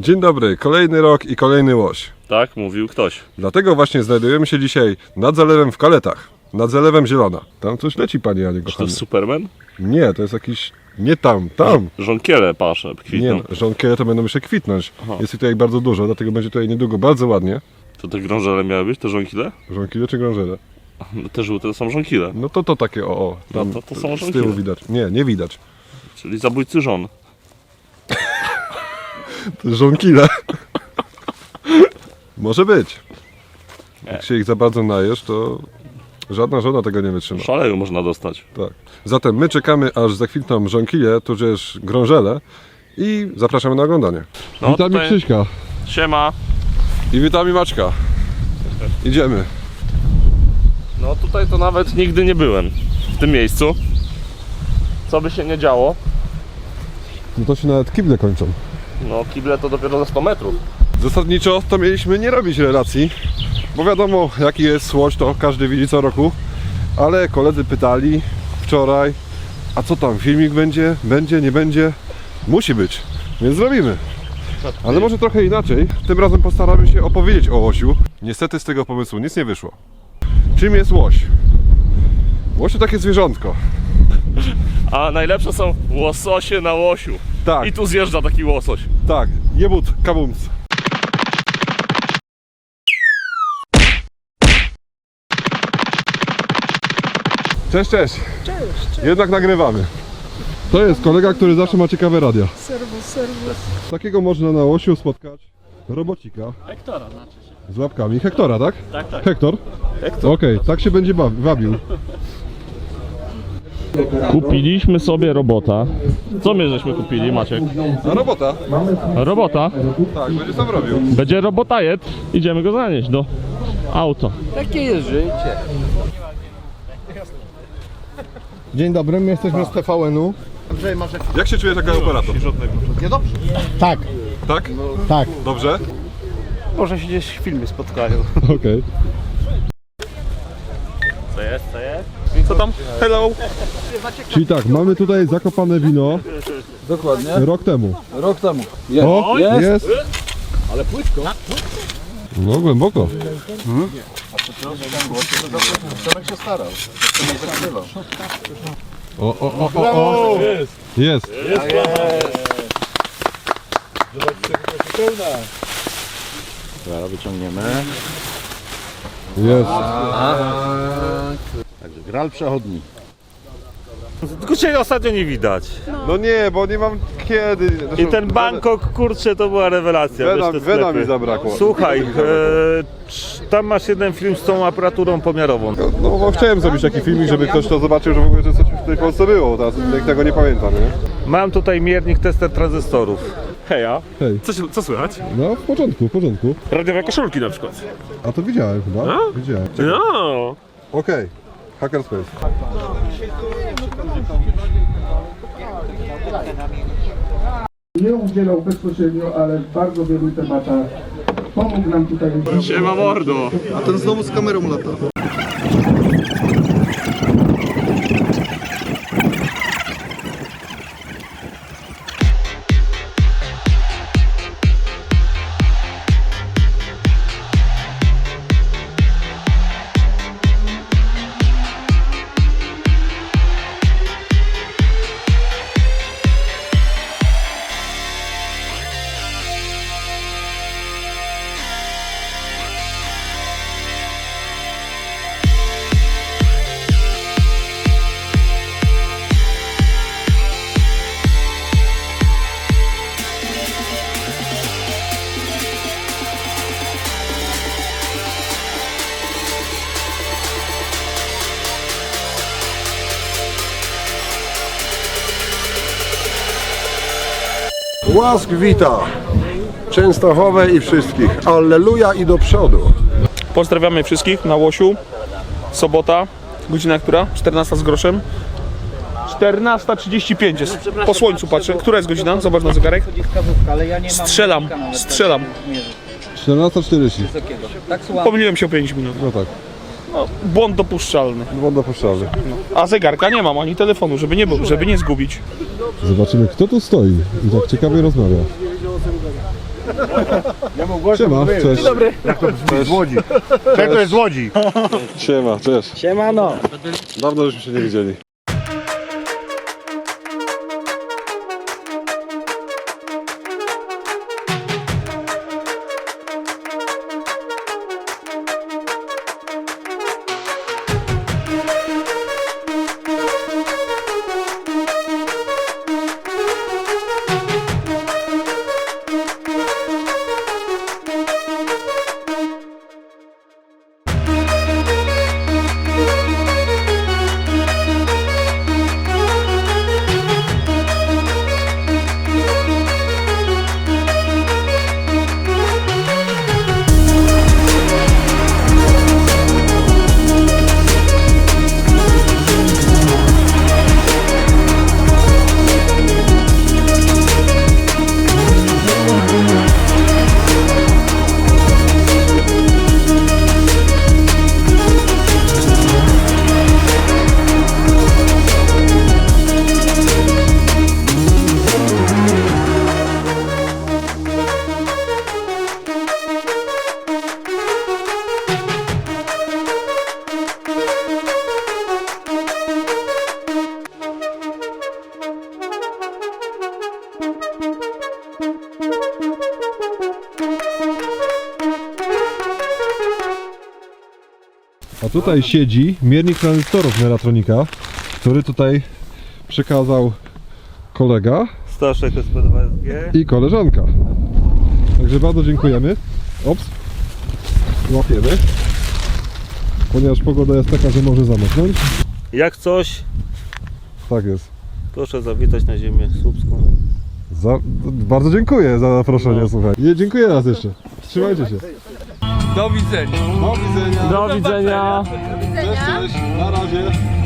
Dzień dobry, kolejny rok i kolejny łoś. Tak, mówił ktoś. Dlatego właśnie znajdujemy się dzisiaj nad zalewem w Kaletach. Nad zalewem Zielona. Tam coś leci, panie Janie Czy to kochany. jest Superman? Nie, to jest jakiś... Nie tam, tam. Żonkiele pasze, Nie, kwitną. no, żonkiele to będą jeszcze kwitnąć. Aha. Jest ich tutaj bardzo dużo, dlatego będzie tutaj niedługo bardzo ładnie. To te grążele miały być, te żonkile? Żonkile czy grążele? No, te żółte to są żonkile, No to to takie o, o. No to- to są z żonkile. tyłu widać. Nie, nie widać. czyli zabójcy żon. To jest żonkile. Może być. Jak się ich za bardzo najesz, to żadna żona tego nie wytrzyma. Szaleju można dostać. Tak. Zatem my czekamy, aż zakwitną żonkile, tudzież grążele i zapraszamy na oglądanie. No, witamy tutaj- Krzyśka Siema. i witamy Maćka. Idziemy. No tutaj to nawet nigdy nie byłem. W tym miejscu. Co by się nie działo. No to się nawet kible kończą. No kible to dopiero za 100 metrów. Zasadniczo to mieliśmy nie robić relacji, bo wiadomo jaki jest słoś, to każdy widzi co roku. Ale koledzy pytali wczoraj, a co tam, filmik będzie? Będzie, nie będzie? Musi być, więc zrobimy. Ale może trochę inaczej. Tym razem postaramy się opowiedzieć o łosiu. Niestety z tego pomysłu nic nie wyszło. Czym jest łoś? Łoś to takie zwierzątko. A najlepsze są łososie na łosiu. Tak, I tu zjeżdża taki łosoś. tak. Jebut, kabumc. Cześć, cześć. Cześć. Jednak nagrywamy. To jest kolega, który zawsze ma ciekawe radia. Serwus, serwus. Takiego można na łosiu spotkać robocika Hektora znaczy się. z łapkami. Hektora, tak? Tak, tak. Hektor? Hektor. Okej, tak się będzie bawi- wabił. Kupiliśmy sobie robota. Co my żeśmy kupili, Maciek? A robota? Robota. Tak, będzie sam robił. Będzie robotajet. Idziemy go zanieść do auto. Takie jest życie. Dzień dobry, my jesteśmy z TVN-u. Jak się czuje taka operator? Tak, Tak? tak. Dobrze? Może się gdzieś w filmie spotkają. Okej. Co jest, co jest? Co tam? Hello! Czyli tak, mamy tutaj zakopane wino Dokładnie. rok temu. Rok temu. O, Jest. jest. Ale płytko. No głęboko. Przemek się starał. Przemek zakrywał. O, o, o, o, o. Jest. Zaraz wyciągniemy. Jest. Także gral przechodni. Tylko cię ostatnio nie widać. No nie, bo nie mam kiedy. I ten Bangkok, kurczę, to była rewelacja. Wena, wiesz, te wena sklepy. mi zabrakło. Słuchaj, e, tam masz jeden film z tą aparaturą pomiarową. No bo chciałem zrobić taki filmik, żeby ktoś to zobaczył, że w ogóle że coś w tej Polsce było. Teraz jak tego nie pamiętam, nie? Mam tutaj miernik tester tranzystorów. Heja. Hej. Co, się- co słychać? No w porządku, w porządku. Radiowe koszulki na przykład. A to widziałem chyba. No? Widziałem. No. Okej. Hackerspace. nie udzielał bezpośrednio, ale w bardzo wielu tematach pomógł nam tutaj. Siema mordo. A ten znowu z kamerą lata. Łask wita Częstochowę i wszystkich. Alleluja i do przodu. Pozdrawiamy wszystkich na Łosiu. Sobota, godzina która? 14 z groszem. 14.35 jest. Po słońcu patrzę. Która jest godzina? Zobacz na zegarek. Strzelam, strzelam. 14.40. Pomyliłem się o 5 minut. No tak. No, błąd dopuszczalny. Błąd dopuszczalny. A zegarka nie mam, ani telefonu, żeby nie, było- żeby nie zgubić. Zobaczymy kto tu stoi i tak ciekawie rozmawia. Siema, cześć. Dobry. Czego jest z Łodzi? Siema, cześć. Siemano. Dawno żeśmy się nie widzieli. A tutaj siedzi miernik tranzystorów Meratronika, który tutaj przekazał kolega Staszek SP2SG. i koleżanka. Także bardzo dziękujemy. Ops. Łapiemy. Ponieważ pogoda jest taka, że może zamknąć. Jak coś, Tak jest. proszę zawitać na ziemię słupską. Za, bardzo dziękuję za zaproszenie, No. słuchaj. Nie, dziękuję raz jeszcze. Trzymajcie się. Do widzenia. Do widzenia. Do widzenia. Cześć, cześć. Na razie.